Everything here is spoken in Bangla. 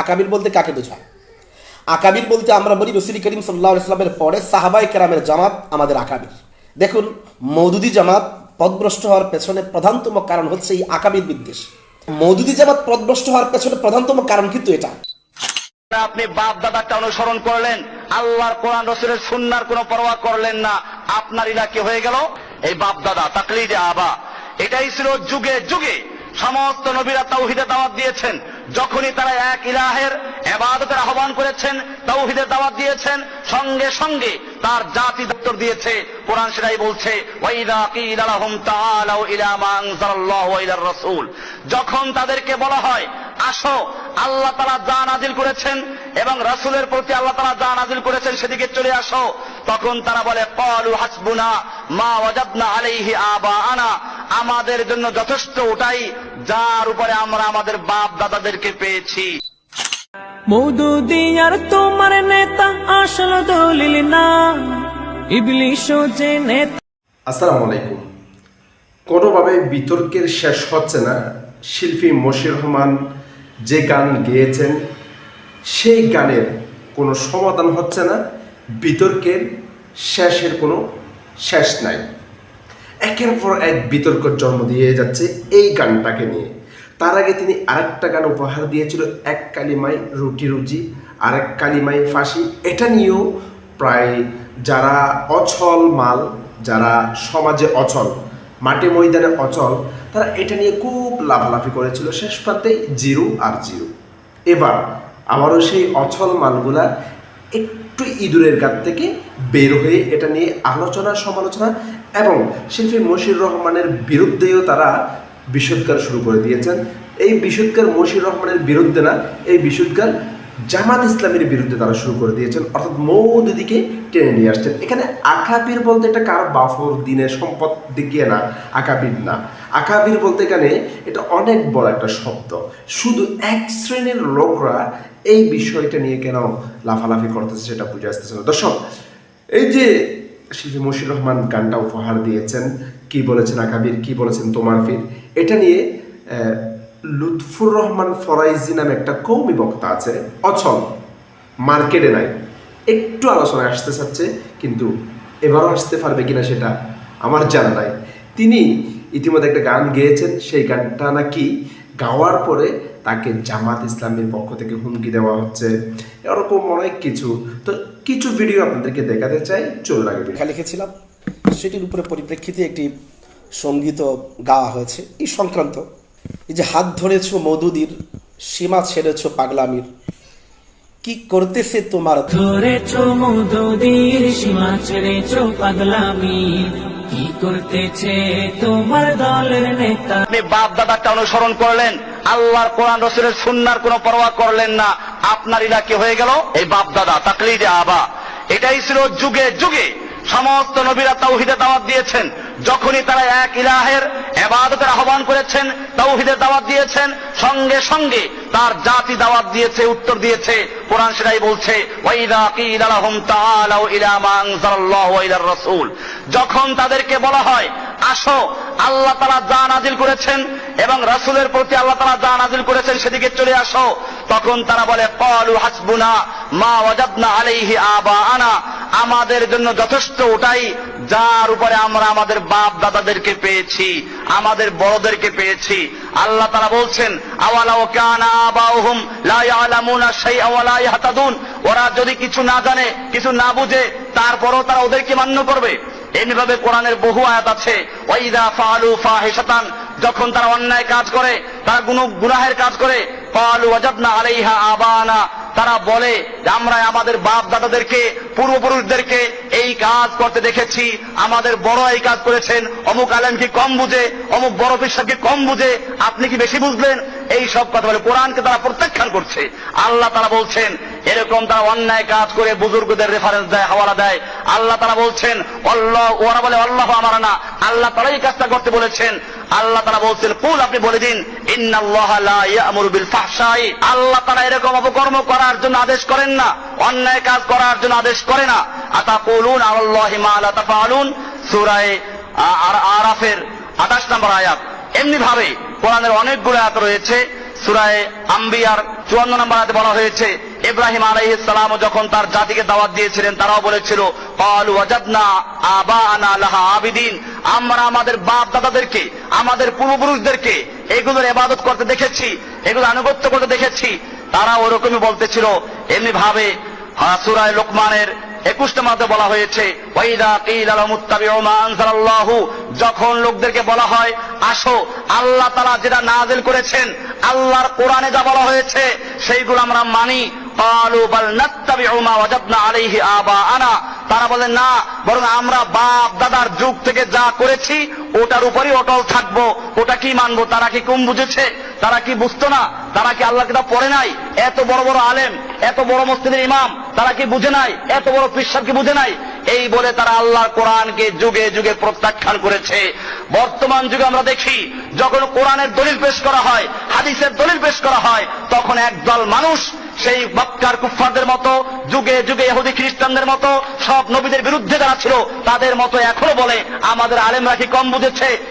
আকাবির বলতে কাকে বোঝায়? আকাবির বলতে আমরা বলি রসুল করিম সাল্লাহ ইসলামের পরে সাহাবাই কেরামের জামাত আমাদের আকাবির। দেখুন মৌদুদি জামাত পদভ্রষ্ট হওয়ার পেছনে প্রধানতম কারণ হচ্ছে এই আকাবির বিদ্বেষ। মৌদুদি জামাত পদভ্রষ্ট হওয়ার পেছনে প্রধানতম কারণ কিন্তু এটা। আপনি বাপ দাদাকে অনুসরণ করলেন, আল্লাহর কোরআন, রসুলের সুন্নার কোনো পরোয়া করলেন না। আপনার ইলাকি হয়ে গেল? এই বাপ দাদা তাকলিদে আবা। এটাই ছিল যুগে যুগে সমস্ত নবীরা তাওহিদে দাওয়াত দিয়েছেন। যখনই তারা এক ইলাহের এবাদতের আহ্বান করেছেন তাওহিদের দাওয়াত দিয়েছেন, সঙ্গে সঙ্গে তার জাতি উত্তর দিয়েছে। কোরআন সেটাই বলছে যখন তাদেরকে বলা হয়, আসো, আল্লাহ তারা যা নাজিল করেছেন এবং রাসূলের প্রতি আল্লাহ তারা যা নাজিল করেছেন সেদিকে চলে আসো। তখন তারা বলে, ক্বালু হাসবুনা মা ওয়াজাদনা আলাইহি আবাআনা। আমাদের জন্য যথেষ্ট ওটাই যার উপরে আমরা আমাদের বাপ দাদাদেরকে পেয়েছি। মৌদুদিয়ার তোমার নেতা আসল দলিল না। ইবলিশ যে নেতা আসসালামু আলাইকুম। কোনোভাবে বিতর্কের শেষ হচ্ছে না শিল্পী মশির রহমান যে গান গেয়েছেন সেই গানের কোনো সমাধান হচ্ছে না বিতর্কের শেষের কোনো শেষ নাই। একের পর এক বিতর্ক জন্ম দিয়ে যাচ্ছে এই গানটাকে নিয়ে। তার আগে তিনি আরেকটা গান উপহার দিয়েছিল, এক কালিমাই রুটি রুজি, আরেক কালিমাই ফাঁসি। এটা নিয়েও প্রায় যারা অচল মাল, যারা সমাজে অচল মাঠে ময়দানে অচল, তারা এটা নিয়ে খুব লাফালাফি করেছিল। শেষ প্রান্তে জিরো আর জিরো। এবার আবারও সেই অচল মালগুলা একটু ইঁদুরের গাত থেকে বের হয়ে এটা নিয়ে আলোচনা সমালোচনা এবং শিল্পী মশির রহমানের বিরুদ্ধেও তারা বিষোদ্গার শুরু করে দিয়েছেন। এই বিষোদ্গার মশির রহমানের বিরুদ্ধে না, এই বিষোদ্গার জামাত ইসলামের বিরুদ্ধে তারা শুরু করে দিয়েছেন। অর্থাৎ মৌদুদিকে টেনে নিয়ে আসছেন। এখানে আকাবির বলতে এটা কার? বাফর দিনের সম্পদ দিকে না, আকাবির না। আকাবির বলতে এখানে এটা অনেক বড় একটা শব্দ। শুধু এক শ্রেণির লোকরা এই বিষয়টা নিয়ে কেন লাফালাফি করতেছে সেটা বুঝে আসতেছে না। দর্শক, এই যে শিল্পী মশির রহমান গানটা উপহার দিয়েছেন। কি বলেছেন আকাবির? কি বলেছেন তোমার ফির? এটা নিয়ে লুৎফুর রহমান ফরাইজি নামে একটা কৌমি বক্তা আছে, অচল, মার্কেটে নাই। একটু আলোচনায় আসতে চাচ্ছে, কিন্তু এবারও আসতে পারবে কিনা সেটা আমার জানা নাই। তিনি ইতিমধ্যে একটা গান গেয়েছেন, সেই গানটা নাকি গাওয়ার পরে তাকে জামাত ইসলামের পক্ষ থেকে হুমকি দেওয়া হচ্ছে। এরকম অনেক কিছু। তো কিছু ভিডিও আপনাদেরকে দেখাতে চাই। চলুন আগে লেখা লিখেছিলাম। সেটির উপরে পরিপ্রেক্ষিতে একটি সংগীত গাওয়া হয়েছে। এই সংক্রান্ত এই যে হাত ধরেছ মধুদির সীমা ছেড়েছ পাগলামির কি করতেছে তোমার ধরেছ মৌদুদির সীমা ছেড়েছ পাগলামি কি করতেছে তোমার দলের নেতা? আপনি বাপ দাদাকে অনুসরণ করলেন আল্লাহর কোরআন রসুলের সুন্নার কোনো পরোয়া করলেন না। আপনার ইলাকি হয়ে গেল। এই বাপ দাদা তাকলিদে আবা। এটাই ছিল যুগে যুগে সমস্ত নবীরা তাওহিদে দাওয়াত দিয়েছেন। যখনই তারা এক ইলাহের এবাদতের আহ্বান করেছেন তাওহিদের দাওয়াত দিয়েছেন, সঙ্গে সঙ্গে তার জাতি দাওয়াত দিয়েছে, উত্তর দিয়েছে। কোরআন সেটাই বলছে যখন তাদেরকে বলা হয়, আসো আল্লাহ তারা যা নাজিল করেছেন এবং রাসূলের প্রতি আল্লাহ তারা যা নাজিল করেছেন সেদিকে চলে আসো। তখন তারা বলে, ক্বালু হাসবুনা মা ওয়াজাদনা আলাইহি আবাআনা। আমাদের জন্য যথেষ্ট ওটাই যার উপরে আমরা আমাদের বাপ দাদাদেরকে পেয়েছি, আমাদের বড়দেরকে পেয়েছি। আল্লাহ তারা বলছেন আওয়ালাও কানা আবাউহুম লা ইয়ালামুনা শাইআ ওয়া লা ইয়াহতাদুন? ওরা যদি কিছু না জানে, কিছু না বুঝে, তারপরও তারা ওদেরকে মান্য করবে। এমনিভাবে কোরআনের বহু আয়াত আছে, ওয়াইদা ফালু ফাহিশাতান, যখন তারা অন্যায় কাজ করে, তারা গুণ গুনাহের কাজ করে, ফালু ওয়াজাদনা আলাইহা আবানা, তারা বলে যে আমরা আমাদের বাপ দাদাদেরকে পূর্বপুরুষদেরকে এই কাজ করতে দেখেছি, আমাদের বড় এই কাজ করেছেন, অমুক আলেম কি কম বুঝে, অমুক বড় বিশ্বাসকে কম বুঝে, আপনি কি বেশি বুঝলেন? এই সব কথা বলে কোরআনকে তারা প্রত্যাখ্যান করছে। আল্লাহ তারা বলছেন, এরকম তারা অন্যায় কাজ করে বুজুর্গদের রেফারেন্স দেয়, হাওয়ালা দেয়। আল্লাহ তারা বলছেন, অল্লাহ, ওরা বলে আল্লাহ আমার না। আল্লাহ তারা এই কাজটা করতে বলেছেন। আল্লাহ তারা বলছেন, কুল আপনি বলে দিন আল্লাহ তারা এরকম অপকর্ম করার জন্য আদেশ করেন না, অন্যায় কাজ করার জন্য আদেশ করে না। আতাকুলুন আলাল্লাহি মা লা তাফআলুন সূরা আরাফের 28 নম্বর আয়াত। এমনি ভাবে কোরআনের অনেকগুলো আয়াত রয়েছে। সুরায় আম্বিয়ার চুয়ান্ন নম্বর আয়াতে বলা হয়েছে ইব্রাহিম আলাইহিস সালাম যখন তার জাতিকে দাওয়াত দিয়েছিলেন তারাও বলেছিল ক্বালু ওয়াজাদনা আবাআনা লাহা আবিদিন। আমরা আমাদের বাপ দাদাদেরকে আমাদের পূর্বপুরুষদেরকে এগুলোর ইবাদত করতে দেখেছি এগুলো আনুগত্য করতে দেখেছি। তারা ওরকমই বলতেছিল। এমনি ভাবে হ্যাঁ, সূরায় লোকমানের একুশটা মাতে বলা হয়েছে যখন লোকদেরকে বলা হয়, আসো, আল্লাহ তাআলা যেটা নাযিল করেছেন, আল্লাহর কোরআনে যা বলা হয়েছে, সেইগুলো আমরা মানি। তারা বলে, না, বরং আমরা বাপ দাদার যুগ থেকে যা করেছি, ওটার উপরই অটল থাকব, ওটা কি মানবো, তারা কি কম বুঝেছে? তারা কি বুঝতো না? তারা কি আল্লাহ কিতাব পড়ে নাই? এত বড় বড় আলেম, এত বড় মসজিদের ইমাম, তারা কি বুঝে নাই? এত বড় পিসাব কি বুঝে নাই? এই বলে তারা আল্লাহর কোরআনকে যুগে যুগে প্রত্যাখ্যান করেছে। বর্তমান যুগে আমরা দেখি, যখন কোরআনের দলিল পেশ করা হয়, হাদিসের দলিল পেশ করা হয়, তখন একদল মানুষ সেই মক্কার কুফফারদের মতো, যুগে যুগে ইহুদি খ্রিস্টানদের মতো, সব নবীদের বিরুদ্ধে যারা ছিল, তাদের মতো এখনও বলে, আমাদের আলেমরা কি কম বুঝেছে?